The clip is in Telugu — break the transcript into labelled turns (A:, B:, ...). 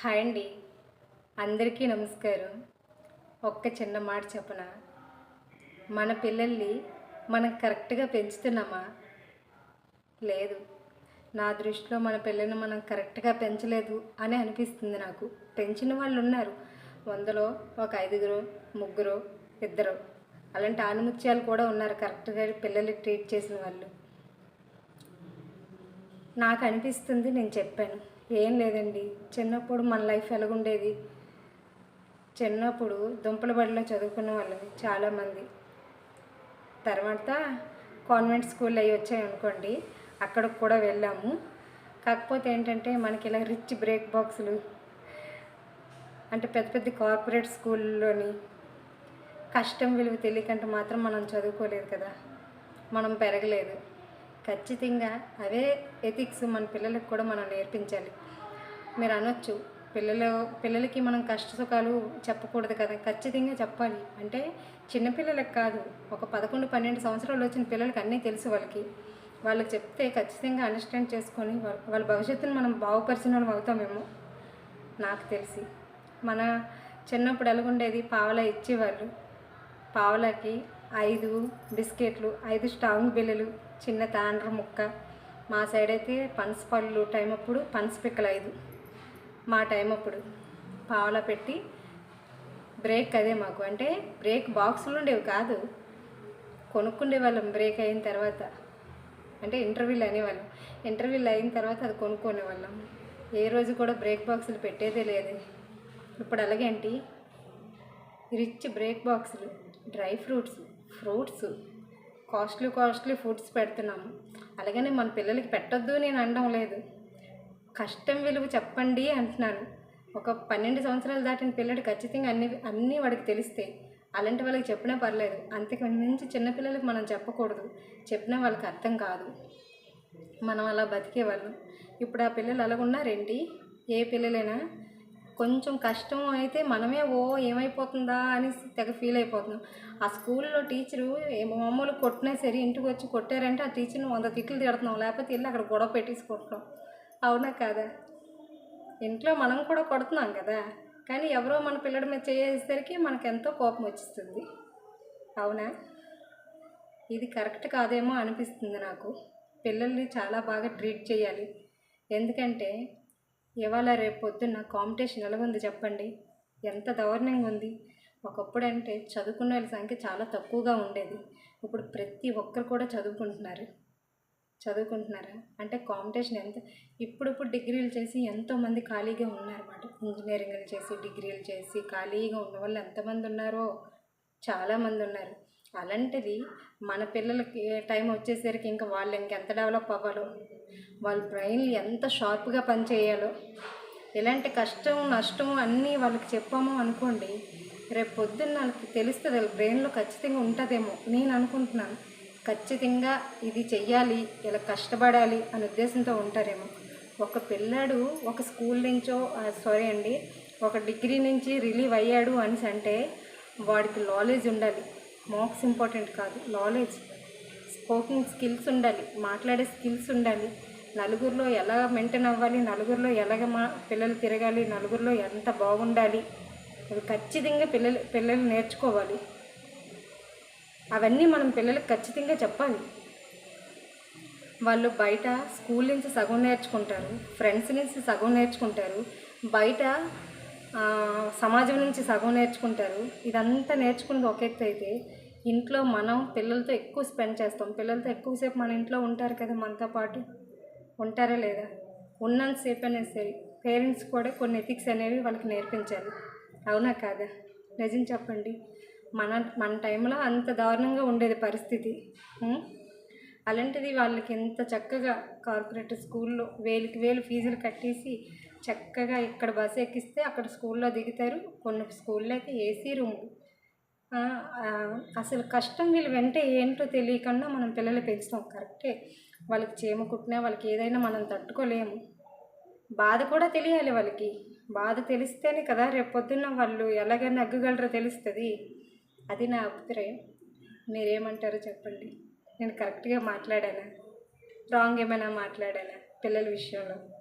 A: హాయ్ అండి. అందరికీ నమస్కారం. ఒక్క చిన్న మాట చెప్పన? మన పిల్లల్ని మనం కరెక్ట్గా పెంచుతున్నామా? లేదు. నా దృష్టిలో మన పిల్లల్ని మనం కరెక్ట్గా పెంచలేదు అని అనిపిస్తుంది నాకు. పెంచిన వాళ్ళు ఉన్నారు. వందలో ఒక ఐదుగురు ముగ్గురు ఇద్దరు. అలాంటి ఆనుముత్యాలు కూడా ఉన్నారు కరెక్ట్గా పిల్లల్ని ట్రీట్ చేసిన వాళ్ళు. నాకు అనిపిస్తుంది నేను చెప్పాను. ఏం లేదండి. చిన్నప్పుడు మన లైఫ్ ఎలాగుండేది? చిన్నప్పుడు దుంపల బడిలో చదువుకున్న వాళ్ళని చాలామంది. తర్వాత కాన్వెంట్ స్కూల్ అవి వచ్చాయనుకోండి అక్కడికి కూడా వెళ్ళాము. కాకపోతే ఏంటంటే మనకి ఇలా రిచ్ బ్రేక్ బాక్సులు అంటే పెద్ద పెద్ద కార్పొరేట్ స్కూల్లోని కష్టం విలువ తెలియకంటే మాత్రం మనం చదువుకోలేదు కదా. మనం పెరగలేదు. ఖచ్చితంగా అవే ఎథిక్స్ మన పిల్లలకు కూడా మనం నేర్పించాలి. మీరు అనొచ్చు పిల్లలు పిల్లలకి మనం కష్ట సుఖాలు చెప్పకూడదు కదా ఖచ్చితంగా చెప్పాలి. అంటే చిన్నపిల్లలకు కాదు ఒక పదకొండు పన్నెండు సంవత్సరాలు వచ్చిన పిల్లలకి అన్నీ తెలుసు వాళ్ళకి. వాళ్ళకి చెప్తే ఖచ్చితంగా అండర్స్టాండ్ చేసుకొని వాళ్ళ వాళ్ళ భవిష్యత్తును మనం బాగుపరిచిన వాళ్ళం అవుతామేమో నాకు తెలిసి. మన చిన్నప్పుడు ఎలాగుండేది? పావలా ఇచ్చేవాళ్ళు. పావలాకి ఐదు బిస్కెట్లు ఐదు స్ట్రాంగ్ బిల్లలు చిన్న తాండ్ర ముక్క. మా సైడ్ అయితే పనస పళ్ళు టైం అప్పుడు పనస పిక్కలు ఐదు. మా టైం అప్పుడు పావలా పెట్టి బ్రేక్ అదే మాకు. అంటే బ్రేక్ బాక్సులు ఉండేవి కాదు. కొనుక్కుండే వాళ్ళం బ్రేక్ అయిన తర్వాత. అంటే ఇంటర్వ్యూలు అనేవాళ్ళం. ఇంటర్వ్యూలు అయిన తర్వాత అది కొనుక్కునే వాళ్ళం. ఏ రోజు కూడా బ్రేక్ బాక్సులు పెట్టేదే లేదు. ఇప్పుడు అలాగేంటి రిచ్ బ్రేక్ బాక్సులు dry fruits. Fruits costly costly foods పెడుతున్నాము అలాగని మన పిల్లలకి పెట్టొద్దు నేను అనడం లేదు. కష్టం విలువ చెప్పండి అంటున్నాను ఒక పన్నెండు సంవత్సరాలు దాటిన పిల్లడు ఖచ్చితంగా అన్ని అన్నీ వాడికి తెలిస్తే అలాంటి వాళ్ళకి చెప్పినా పర్లేదు. అంతకు మించి చిన్నపిల్లలకి మనం చెప్పకూడదు. చెప్పినా వాళ్ళకి అర్థం కాదు. మనం అలా బతికేవాళ్ళం. ఇప్పుడు ఆ పిల్లలు అలాగున్నారేంటి? ఏ పిల్లలైనా కొంచెం కష్టం అయితే మనమే ఓ ఏమైపోతుందా అని తెగ ఫీల్ అయిపోతున్నాం. ఆ స్కూల్లో టీచరు మామూలు కొట్టినా సరే ఇంటికి వచ్చి కొట్టారంటే ఆ టీచర్ని వంద తిట్లు తిడుతున్నాం లేకపోతే వెళ్ళి అక్కడ గొడవ పెట్టేసుకుంటున్నాం అవునా కాదా? ఇంట్లో మనం కూడా కొడుతున్నాం కదా. కానీ ఎవరో మన పిల్లడి మీద చేసేసరికి మనకు ఎంతో కోపం వచ్చేస్తుంది. అవునా? ఇది కరెక్ట్ కాదేమో అనిపిస్తుంది నాకు. పిల్లల్ని చాలా బాగా ట్రీట్ చేయాలి. ఎందుకంటే ఇవాళ రేపు పొద్దున్న కాంపిటీషన్ ఎలాగుంది చెప్పండి? ఎంత దారుణంగా ఉంది ఒకప్పుడు అంటే చదువుకున్న వాళ్ళ సంఖ్య చాలా తక్కువగా ఉండేది. ఇప్పుడు ప్రతి ఒక్కరు కూడా చదువుకుంటున్నారు. చదువుకుంటున్నారా? అంటే కాంపిటీషన్ ఎంత? ఇప్పుడిప్పుడు డిగ్రీలు చేసి ఎంతోమంది ఖాళీగా ఉన్నారన్నమాట. ఇంజనీరింగ్లు చేసి డిగ్రీలు చేసి ఖాళీగా ఉన్న వాళ్ళు ఎంతమంది ఉన్నారో? చాలామంది ఉన్నారు. అలాంటిది మన పిల్లలకి టైం వచ్చేసరికి ఇంకా వాళ్ళు ఇంకెంత డెవలప్ అవ్వాలో వాళ్ళ బ్రెయిన్లు ఎంత షార్ప్గా పనిచేయాలో ఎలాంటి కష్టం నష్టం అన్నీ వాళ్ళకి చెప్పాము అనుకోండి రేపు పొద్దున్న వాళ్ళకి తెలుస్తుంది వాళ్ళ బ్రెయిన్లో ఖచ్చితంగా ఉంటుందేమో. నేను అనుకుంటున్నాను ఖచ్చితంగా ఇది చెయ్యాలి ఇలా కష్టపడాలి అనే ఉద్దేశంతో ఉంటారేమో. ఒక పిల్లాడు ఒక స్కూల్ నుంచో సారీ అండి ఒక డిగ్రీ నుంచి రిలీవ్ అయ్యాడు అని అంటే వాడికి నాలెడ్జ్ ఉండాలి. మార్క్స్ ఇంపార్టెంట్ కాదు నాలెడ్జ్ స్పోకింగ్ స్కిల్స్ ఉండాలి మాట్లాడే స్కిల్స్ ఉండాలి. నలుగురిలో ఎలా మెయింటైన్ అవ్వాలి నలుగురిలో ఎలాగ మా పిల్లలు తిరగాలి నలుగురిలో ఎంత బాగుండాలి అవి ఖచ్చితంగా పిల్లలు పిల్లలు నేర్చుకోవాలి. అవన్నీ మనం పిల్లలకు ఖచ్చితంగా చెప్పాలి. వాళ్ళు బయట స్కూల్ నుంచి సగం నేర్చుకుంటారు ఫ్రెండ్స్ నుంచి సగం నేర్చుకుంటారు బయట సమాజం నుంచి సగం నేర్చుకుంటారు. ఇదంతా నేర్చుకున్నది ఒక ఎత్తు అయితే ఇంట్లో మనం పిల్లలతో ఎక్కువ స్పెండ్ చేస్తాం. పిల్లలతో ఎక్కువసేపు మన ఇంట్లో ఉంటారు కదా మనతో పాటు. ఉంటారా లేదా? ఉన్నంతసేపు అనేది సరే పేరెంట్స్ కూడా కొన్ని ఎథిక్స్ అనేవి వాళ్ళకి నేర్పించాలి. అవునా కాదా? నిజం చెప్పండి. మన మన టైంలో అంత దారుణంగా ఉండేది పరిస్థితి. అలాంటిది వాళ్ళకి ఎంత చక్కగా కార్పొరేట్ స్కూల్లో వేలకి వేలు ఫీజులు కట్టేసి చక్కగా ఇక్కడ బస్సు ఎక్కిస్తే అక్కడ స్కూల్లో దిగుతారు. కొన్ని స్కూల్లో అయితే ఏసీ రూమ్ అసలు కష్టం వీళ్ళు వెంట ఏంటో తెలియకుండా మనం పిల్లలు పెంచుతాం. కరెక్టే. వాళ్ళకి చీమ కుట్టినా వాళ్ళకి ఏదైనా మనం తట్టుకోలేము. బాధ కూడా తెలియాలి వాళ్ళకి. బాధ తెలిస్తేనే కదా రేపు పొద్దున్న వాళ్ళు ఎలాగైనా నగ్గగలరో తెలుస్తుంది. అది నా అభిప్రాయం. మీరేమంటారో చెప్పండి. నేను కరెక్ట్గా మాట్లాడానా? రాంగ్ ఏమైనా మాట్లాడానా పిల్లల విషయంలో?